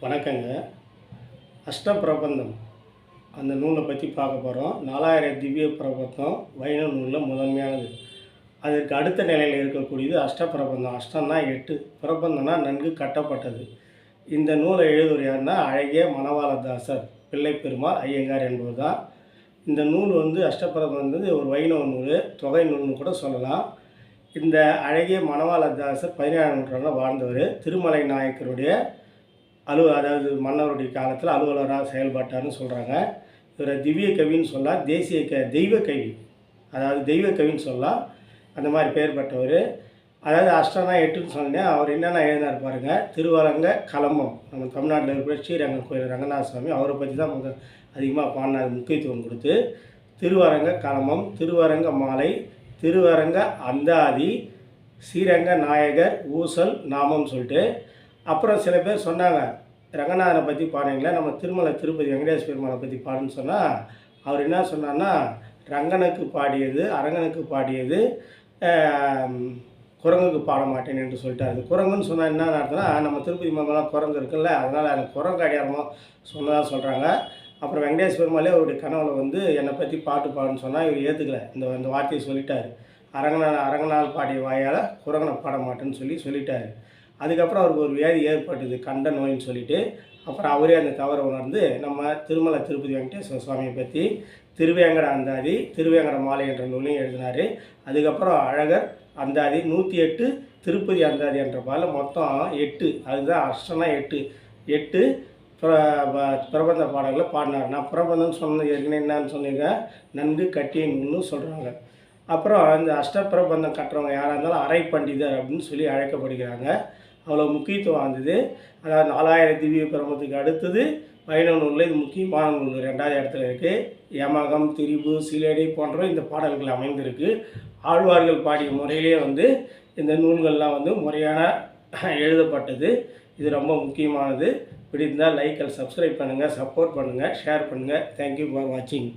வணக்கங்க. அஷ்டபிரபந்தம் அந்த நூலை பற்றி பார்க்க போகிறோம் நாலாயிரம் திவ்ய பிரபந்தம் வைணவ நூலில் முதன்மையானது. அதற்கு அடுத்த நிலையில் இருக்கக்கூடியது அஷ்டபிரபந்தம் அஷ்டம்னா எட்டு. பிரபந்தம்னா நன்கு கட்டப்பட்டது. இந்த நூலை எழுதுவர் யாருன்னா அழகிய மணவாளதாசர். பிள்ளை பெருமாள் ஐயங்கார் என்பவர் தான் இந்த நூல் வந்து அஷ்டபிரபந்தம் ஒரு வைணவ நூல் தொகை நூல்னு கூட சொல்லலாம். இந்த அழகிய மணவாளதாசர் பதினேழாம் நூற்றாண்டில் வாழ்ந்தவர். திருமலை நாயக்கருடைய அலு அதாவது மன்னருடைய காலத்தில் அலுவலராக செயல்பட்டார்னு சொல்கிறாங்க இவரை திவ்ய கவின்னு சொல்லலாம் தேசிய க தெய்வ கவி. அதாவது தெய்வ கவின்னு சொல்லலாம் அந்த மாதிரி பெயர் பெற்றவர் அதாவது அஷ்டனா எட்டுன்னு சொன்னேன் அவர் என்னென்ன எழுதினார் பாருங்கள் திருவரங்க கலம்பம் நம்ம தமிழ்நாட்டில் இருக்கிற ஸ்ரீரங்கம் கோயில் ரங்கநாத சுவாமி அவரை பற்றி தான் முதல் அதிகமாக பாடினார் முக்கியத்துவம் கொடுத்து. திருவரங்க கலம்பம் திருவரங்க மாலை திருவரங்க அந்தாதி ஸ்ரீரங்க நாயகர் ஊசல் நாமம் சொல்லிட்டு அப்புறம் சில பேர் சொன்னாங்க ரங்கநாதனை பற்றி பாடுங்களேன் நம்ம திருமலை திருப்பதி வெங்கடேஷ் பெருமாளை பற்றி பாடுன்னு சொன்னால் அவர் என்ன சொன்னார்னா ரங்கனுக்கு பாடியது அரங்கனுக்கு பாடியது குரங்குக்கு பாட மாட்டேன் என்று சொல்லிட்டாரு. குரங்குன்னு சொன்னால் என்ன அர்த்தம்னா நம்ம திருப்பதி மாமெல்லாம் குரங்கு இருக்குல்ல அதனால் அந்த குரங்கு அடையாளமாக சொன்னதாக சொல்கிறாங்க அப்புறம் வெங்கடேஷ் பெருமாளே அவருடைய கனவுல வந்து என்னை பற்றி பாட்டு பாடுன்னு சொன்னால் இவர் ஏற்றுக்கல இந்த இந்த வார்த்தையை சொல்லிட்டாரு. அரங்கனா அரங்கனால் பாடிய வாயால் குரங்கனை பாட மாட்டேன்னு சொல்லி சொல்லிட்டாரு. அதுக்கப்புறம் அவருக்கு ஒரு வியாதி ஏற்பட்டது கண்ட நோயின்னு சொல்லிட்டு. அப்புறம் அவரே அந்த தவறை உணர்ந்து நம்ம திருமலை திருப்பதி வெங்கடேஸ்வர சுவாமியை பற்றி திருவேங்கட அந்தாதி திருவேங்கட மாலை என்ற நூலையும் எழுதினார். அதுக்கப்புறம் அழகர் அந்தாதி நூற்றி எட்டு திருப்பதி அந்தாதி என்ற பால மொத்தம் எட்டு. அதுதான் அஷ்டனா எட்டு. எட்டு பிர- பிரபந்த பாடல்களை பாடினார். நான் பிரபந்தம் சொன்ன ஏற்கனவே என்னன்னு சொன்னீங்க நன்கு கட்டிய நூல்னு சொல்கிறாங்க அப்புறம் இந்த அஷ்டப்பிரபந்தம் கட்டுறவங்க யாராக இருந்தாலும் அரை பண்டிதர் அப்படின்னு சொல்லி அழைக்கப்படுகிறாங்க. அவ்வளோ முக்கியத்துவம் வந்தது அதாவது நாலாயிரம் திவ்ய பிரமத்துக்கு அடுத்தது வைணவ நூலில் இது முக்கியமான நூல். ரெண்டாவது இடத்துல இருக்குது யமகம் திரிபு சிலேடை போன்றவை இந்த பாடல்கள் அமைந்திருக்கு. ஆழ்வார்கள் பாடிய முறையிலே வந்து இந்த நூல்கள்லாம் வந்து முறையான எழுதப்பட்டது. இது ரொம்ப முக்கியமானது. பிடித்திருந்தால் லைக் அண்ட் சப்ஸ்கிரைப் பண்ணுங்கள் சப்போர்ட் பண்ணுங்கள் ஷேர் பண்ணுங்கள் தேங்க்யூ ஃபார் வாட்சிங்